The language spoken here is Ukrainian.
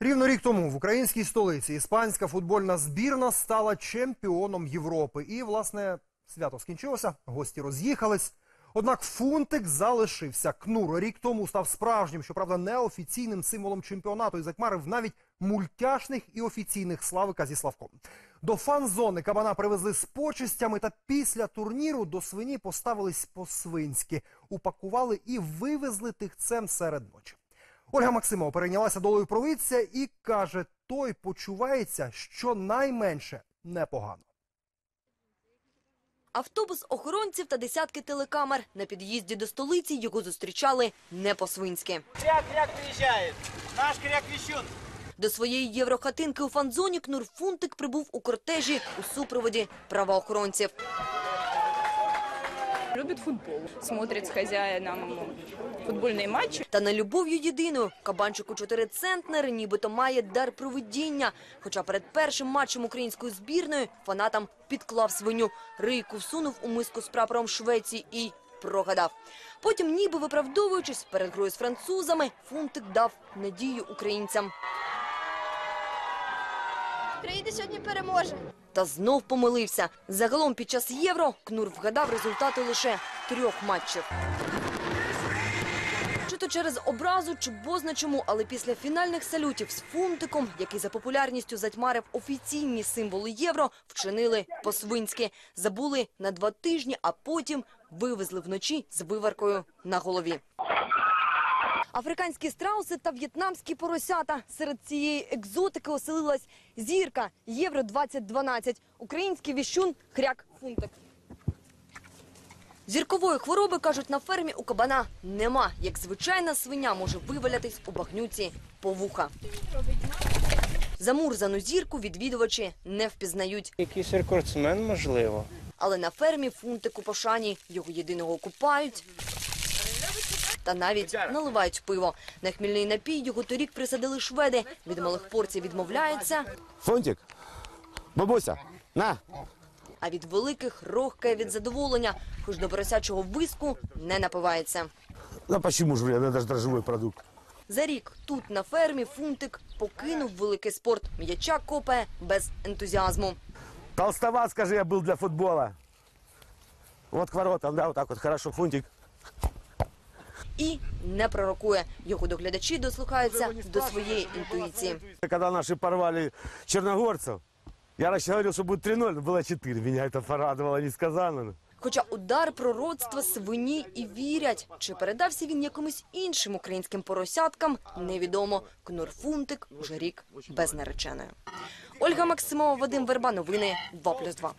Рівно рік тому в українській столиці іспанська футбольна збірна стала чемпіоном Європи. І, власне, свято скінчилося, гості роз'їхались. Однак фунтик залишився. Кнур рік тому став справжнім, щоправда, неофіційним символом чемпіонату і закмарив навіть мультяшних і офіційних Славика зі Славком. До фан-зони кабана привезли з почистями, та після турніру до свині поставились по-свинськи, упакували і вивезли тихцем серед ночі. Ольга Максимова перейнялася долею провидця і каже, той почувається щонайменше непогано. Автобус охоронців та десятки телекамер. На під'їзді до столиці його зустрічали не по-свинськи. Кряк-кряк приезжает. Наш кряк-вещун. До своєї єврохатинки у фанзоні Кнур Фунтик прибув у кортежі у супроводі правоохоронців. Любит футбол, смотрит с хозяином футбольные матчи. Та не любов'ю єдиною. Кабанчик у чотири центнери нібито має дар провидіння. Хоча перед першим матчем української збірної фанатам підклав свиню. Рийку всунув у миску з прапором Швеції і прогадав. Потім, ніби виправдовуючись перед грою з французами, Фунтик дав надію українцям. Україна сьогодні переможе. Та знов помилився. Загалом під час євро Кнур вгадав результати лише трьох матчів. Чи то через образу, чи бозна чому, але після фінальних салютів з фунтиком, який за популярністю затьмарив офіційні символи євро, вчинили по-свинськи. Забули на два тижні, а потім вивезли вночі з виваркою на голові. Африканські страуси та в'єтнамські поросята. Серед цієї екзотики оселилась зірка Євро 2012. Український віщун хряк фунтик. Зіркової хвороби, кажуть, на фермі у кабана нема. Як звичайна свиня може вивалятись у багнюці по вуха. Замурзану зірку відвідувачі не впізнають. Якийсь рекордсмен, можливо. Але на фермі фунтик у пошані. Його єдиного купають. Та навіть наливають пиво. На хмільний напій його торік присадили шведи. Від малих порцій відмовляється, Фунтик, бабуся, на. а від великих рохкає від задоволення. Хоч до поросячого виску не напивається. Ну почему же, блин, это же дрожжевой продукт. За рік тут на фермі фунтик покинув великий спорт. М'яча копає без ентузіазму. Толстоват, скажи, я был для футбола. Вот к воротам, да, вот так вот, хорошо, Фунтик. І не пророкує. Його доглядачі дослухаються до своєї інтуїції. Когда наши порвали черногорцев, я говорил, что будет 3-0, но было 4. Меня это порадовало несказанно. Хоча удар пророцтва свині і вірять. Чи передався він якимось іншим українським поросяткам, невідомо. Кнур Фунтик уже рік без нареченої. Ольга Максимова, Вадим Верба. Новини 2+,2.